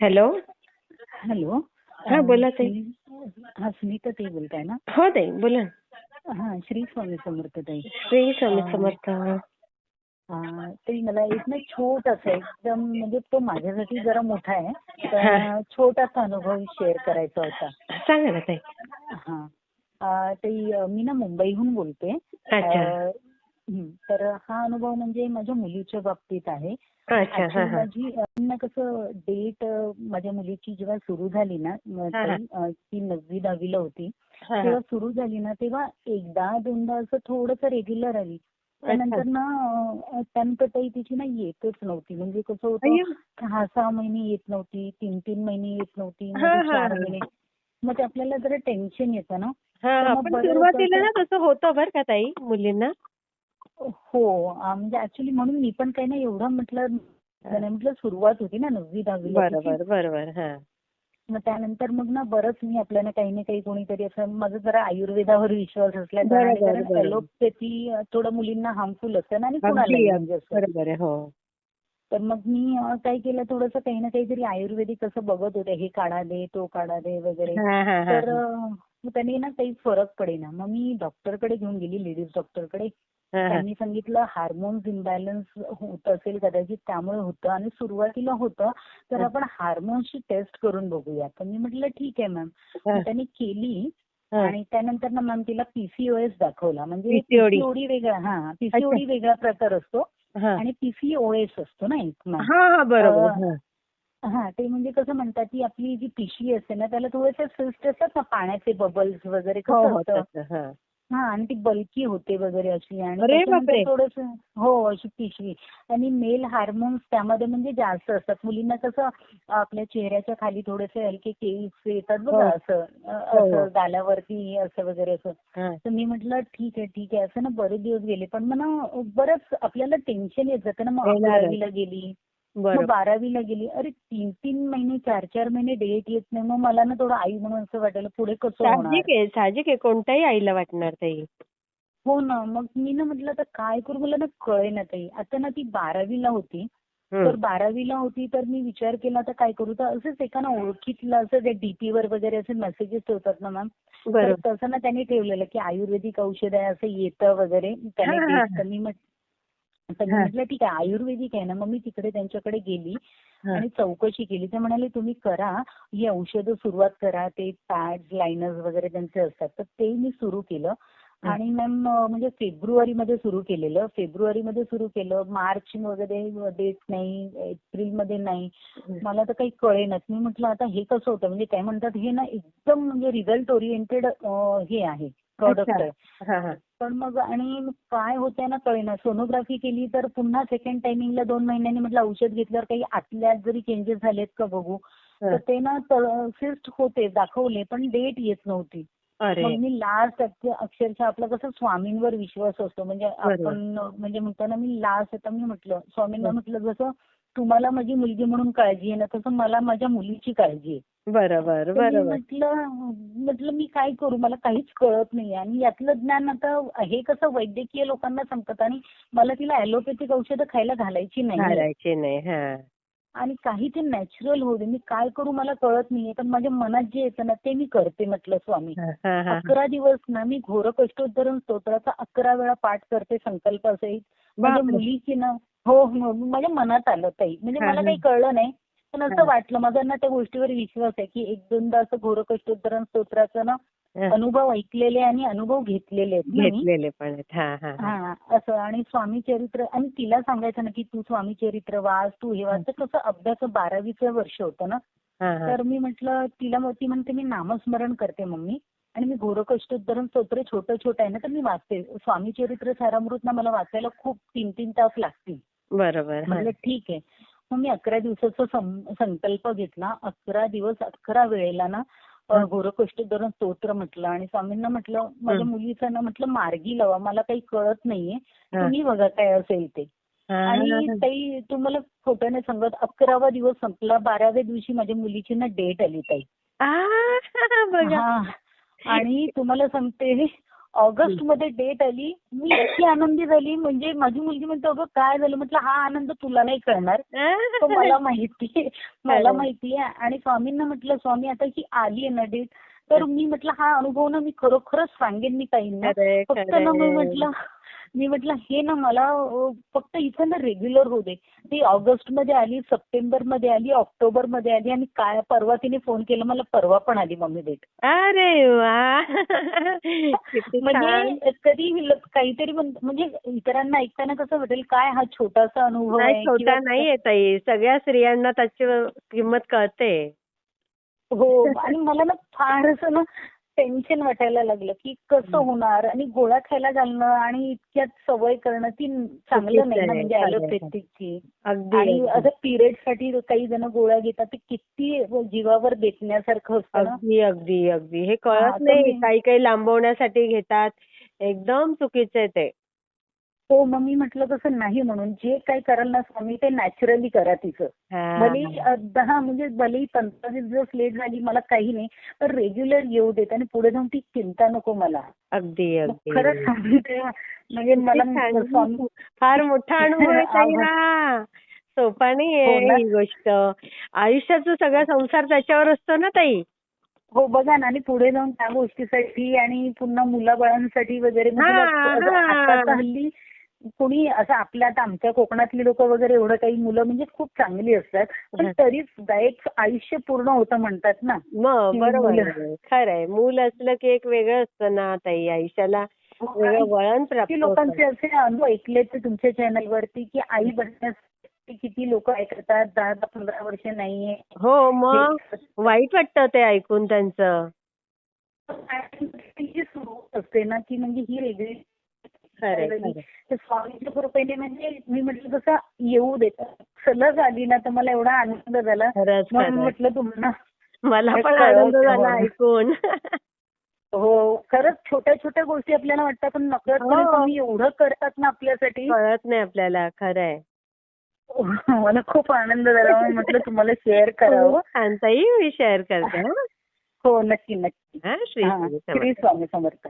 Hello? Hello? हा, बोला ताई. हा सुनीता ताई बोलताय ना? हो ताई बोला. हा श्री स्वामी समर्थ ताई. श्री स्वामी समर्थ. ताई मला एक ना छोटासा एकदम म्हणजे तो माझ्यासाठी जरा मोठा आहे हा. पण छोटासा अनुभव शेअर करायचा होता. सांगा ना ताई. हा. ताई मी ना मुंबईहून बोलते. तर हा अनुभव म्हणजे माझ्या मुलीच्या बाबतीत आहे. हा हा. माझी ना कसं डेट माझ्या मुलीची जेव्हा सुरू झाली ना ती नववी दहावीला होती. तेव्हा. सुरू झाली ना तेव्हा एकदा दोनदा असं थोडंसं रेग्युलर आली. त्यानंतर ना अं, त्यानंतर ताई तिची ना येतच नव्हती. म्हणजे कसं होतं. सहा सहा महिने येत नव्हती तीन तीन महिने येत नव्हती चार. महिने. मग ते आपल्याला जरा टेन्शन येतं ना. सुरुवातीला ना तसं होतं बरं का ताई मुलींना? हो म्हणजे ऍक्च्युली म्हणून मी पण काही ना एवढं म्हटलं नाही म्हटलं सुरुवात होती ना नववी दहावीला तिची. बरोबर बरोबर हा. मग त्यानंतर मग ना बरंच मी आपल्याला काही ना काही कोणीतरी असं माझा जरा आयुर्वेदावर विश्वास असल्याचा बरोबर. ॲलोपॅथी थोडं मुलींना हार्मफुल असतं ना आणि अगदी म्हणजे हो. तर मग मी काय केलं थोडंसं काही ना काहीतरी आयुर्वेदिक असं बघत होते हे काढा दे तो काढा दे वगैरे. तर त्यांनी ना काही फरक पडेना. मग मी डॉक्टरकडे घेऊन गेली लेडीज डॉक्टरकडे. त्यांनी सांगितलं हार्मोन्स इम्बॅलन्स होत असेल कदाचित त्यामुळे होतं आणि सुरुवातीला होतं. तर हा. आपण हार्मोन्सची टेस्ट करून बघूया. तर मी म्हटलं ठीक आहे मॅम हा. त्यांनी केली हा. आणि त्यानंतर ना मॅम तिला पीसीओएस दाखवला. म्हणजे. पीसीओडी वेगळा हा पीसीओडी वेगळा प्रकार असतो हा. आणि पीसीओएस असतो ना एक मॅम हा हा हा. हा ते म्हणजे कसं म्हणतात की आपली जी पिशवी असते ना त्याला थोडेसे सिस्ट असतात ना पाण्याचे बबल्स वगैरे हो कसं हो असतं? तसं हा आणि ती बल्की होते वगैरे अशी आणि. थोडस हो अशी पिशवी आणि मेल हार्मोन्स त्यामध्ये म्हणजे जास्त असतात मुलींना कसं आपल्या चेहऱ्याच्या खाली थोडेसे हलके केस येतात बघा हो. असं हो. असं गालावरती असं वगैरे असं. तर मी म्हटलं ठीक आहे ठीक आहे असं ना बरेच दिवस गेले पण मग ना बरंच आपल्याला टेन्शन येत जातं ना मग गेली मग बारावीला गेली. अरे तीन तीन महिने चार चार महिने डेट येत नाही. मग मला ना थोडं आई म्हणून असं वाटायला पुढे कसं होणार? साहजिक आहे साहजिक आहे. कोणत्याही आईला वाटणार ताई हो ना. मग मी ना म्हटलं आता काय करू? मला ना कळे ना ताई. आता ना ती बारावीला होती. हम्म. तर बारावीला होती तर मी विचार केला तर काय करू? तर असंच एका ना ओळखीतलं असं ते डीपी वर वगैरे असे मेसेजेस ठेवतात ना मॅम तर बरोबर. तसं ना त्यांनी ठेवलेलं की आयुर्वेदिक औषध आहे असं येतं वगैरे. त्याने हा, हा, मी म्हट- तर मी. म्हटलं ठीक आहे आयुर्वेदिक आहे ना मग मी तिकडे त्यांच्याकडे गेली. आणि चौकशी केली. ते म्हणाले तुम्ही करा ही औषधं सुरुवात करा ते पॅड्स लायनर्स वगैरे त्यांचे असतात. तर ते मी सुरू केलं. आणि मॅम म्हणजे फेब्रुवारी मध्ये सुरू केलेलं. फेब्रुवारी मध्ये सुरू केलं. मार्च वगैरे डेट नाही एप्रिलमध्ये नाही मला तर काही कळेनच. मी म्हटलं आता हे कसं होतं? म्हणजे काय म्हणतात हे ना एकदम म्हणजे रिझल्ट ओरिएंटेड हे आहे. प्रॉडक्ट. आहे. पण मग आणि काय होतंय ना कळेना सोनोग्राफी केली तर पुन्हा सेकंड टायमिंगला दोन महिन्यांनी म्हटलं औषध घेतल्यावर काही आतल्यात जरी चेंजेस झालेत का बघू. तर ते ना सिस्ट होते दाखवले पण डेट येत नव्हती मग मी लास्ट अक्षरशः आपला कसं स्वामींवर विश्वास असतो म्हणजे आपण म्हणजे म्हणताना मी लास्ट आता मी म्हटलं स्वामींना. म्हटलं जसं तुम्हाला माझी मुलगी म्हणून काळजी आहे ना तसं मला माझ्या मुलीची काळजी आहे. बरोबर म्हटलं म्हटलं मी काय करू मला काहीच कळत नाही आणि यातलं ज्ञान आता हे कसं वैद्यकीय लोकांना संपत आणि मला तिला ॲलोपॅथिक औषधं खायला घालायची नाही घालायचे नाही हा. आणि काही ते नॅचरल होऊ दे मी काय करू मला कळत नाहीये. पण माझ्या मनात जे येतं ना ते मी करते म्हटलं स्वामी. हा, हा, हा. अकरा दिवस ना मी घोर कष्टोद्धरण स्तोत्राचा अकरा वेळा पाठ करते संकल्प सहित माझ्या बापरे. मुलीची ना हो हो. माझ्या मनात आलं ताई. म्हणजे मला. काही कळलं नाही. पण. असं वाटलं. माझा ना त्या गोष्टीवर विश्वास आहे की एक दोनदा असं घोर कष्टोद्धरण स्तोत्राचं ना. अनुभव ऐकलेले आणि अनुभव घेतलेले आहेत हा असं. आणि स्वामी चरित्र आणि तिला सांगायचं ना की तू स्वामी चरित्र वाच तू हे वाच. कसं अभ्यास बारावीचं वर्ष होतं ना. तर मी म्हटलं तिला ती म्हणते मी नामस्मरण करते मम्मी. आणि मी घोरकष्टोद्धरण स्तोत्र छोटं छोटं आहे ना तर मी वाचते. स्वामी चरित्र सारामृत ना मला वाचायला खूप तीन तीन तास लागतील. बरोबर. म्हटलं ठीक आहे मग मी अकरा दिवसाचा संकल्प घेतला अकरा दिवस अकरा वेळेला ना हं. घोरकष्टोद्धरण स्तोत्र म्हटलं आणि स्वामींना म्हटलं माझ्या. मुलीचं ना म्हटलं मार्गी लावा मला काही कळत नाहीये. तुम्ही बघा काय असेल ते आणि. ताई तुम्हाला खोटं नाही सांगत अकरावा दिवस संपला बाराव्या दिवशी माझ्या मुलीची ना डेट आली ताई आणि तुम्हाला सांगते ऑगस्टमध्ये डेट आली मी इतकी आनंदी झाली म्हणजे माझी मुलगी म्हणते अगं काय झालं? म्हटलं हा आनंद तुला नाही कळणार. तो मला माहिती मला. माहिती आहे. आणि स्वामींना म्हटलं स्वामी आता ही आली आहे ना डेट. तर मी म्हटलं हा अनुभव ना मी खरोखरच सांगेन मी खरंय, फक्त ना मी. म्हटलं मी म्हटलं हे ना मला फक्त इथं ना रेग्युलर होऊ दे. ती ऑगस्टमध्ये आली सप्टेंबरमध्ये आली ऑक्टोबरमध्ये आली आणि काय परवा तिने फोन केला मला परवा पण आली मम्मी डेट अरे वा. म्हणजे कधी काहीतरी म्हण- म्हणजे इतरांना ऐकताना कसं वाटेल काय हा छोटासा अनुभव नाही छोटा नाहीये ताई. सगळ्या स्त्रियांना त्याची किंमत कळते. हो आणि मला ना फार असं ना टेन्शन वाटायला लागलं की कसं. होणार? आणि गोळ्या खायला घालणं आणि इतक्यात सवय करणं ती चांगलं नाही ना म्हणजे अगदी आणि. असं पिरियडसाठी काही जण गोळ्या घेतात ते किती जीवावर बेतण्यासारखं असतं अगदी अगदी अगदी. हे कळत नाही. काही काही लांबवण्यासाठी घेतात. एकदम चुकीचं आहे ते. हो मग मी म्हटलं तसं नाही म्हणून. जे काही कराल ना स्वामी ते नॅचरली करा तिचं. हा. अ, दहा म्हणजे भलेही पंधरा वीस दिवस लेट झाली मला काही नाही. पण रेग्युलर येऊ देत आणि पुढे जाऊन ती चिंता नको मला. अगदी खरंच सांगते म्हणजे मला. स्वामी फार मोठा अनुभव सोपा हो नाहीये ना. ही गोष्ट. आयुष्याचा सगळा संसार त्याच्यावर असतो ना ताई? हो बघा ना आणि पुढे जाऊन त्या गोष्टीसाठी आणि पुन्हा मुलाबाळांसाठी वगैरे म्हणजे हल्ली कोणी असं आपल्या आता आमच्या कोकणातली लोक वगैरे एवढं काही मुलं म्हणजे खूप चांगली असतात. पण. तरी सुद्धा एक आयुष्य पूर्ण होतं म्हणतात ना. मग बरोबर. खरंय. मूल असलं की एक वेगळं असतं ना ताई. आयुष्याला वेगळं वळण प्राप्त लोकांचे असे अनुभव ऐकले ते तुमच्या चॅनल वरती की आई बनण्यासाठी किती लोक ऐकतात दहा दहा पंधरा वर्ष नाहीये. हो मग? वाईट वाटतं ते ऐकून त्यांचं. असते ना की म्हणजे ही वेगळी तर स्वामीच्या कृपेने म्हणजे मी म्हटलं तसं येऊ देत सलग आली ना तर मला एवढा आनंद झाला. म्हणून म्हटलं तुम्हाला मला पण आनंद झाला. ऐकून. हो खरंच छोट्या छोट्या गोष्टी आपल्याला वाटतात पण नकळतपणे हो. स्वामी एवढं करतात ना आपल्यासाठी. कळत नाही आपल्याला खरंय. मला खूप आनंद झाला म्हणून म्हटलं तुम्हाला शेअर करावं. ताई. मी शेअर करते हं. नक्की नक्की. श्री स्वामी समर्थ.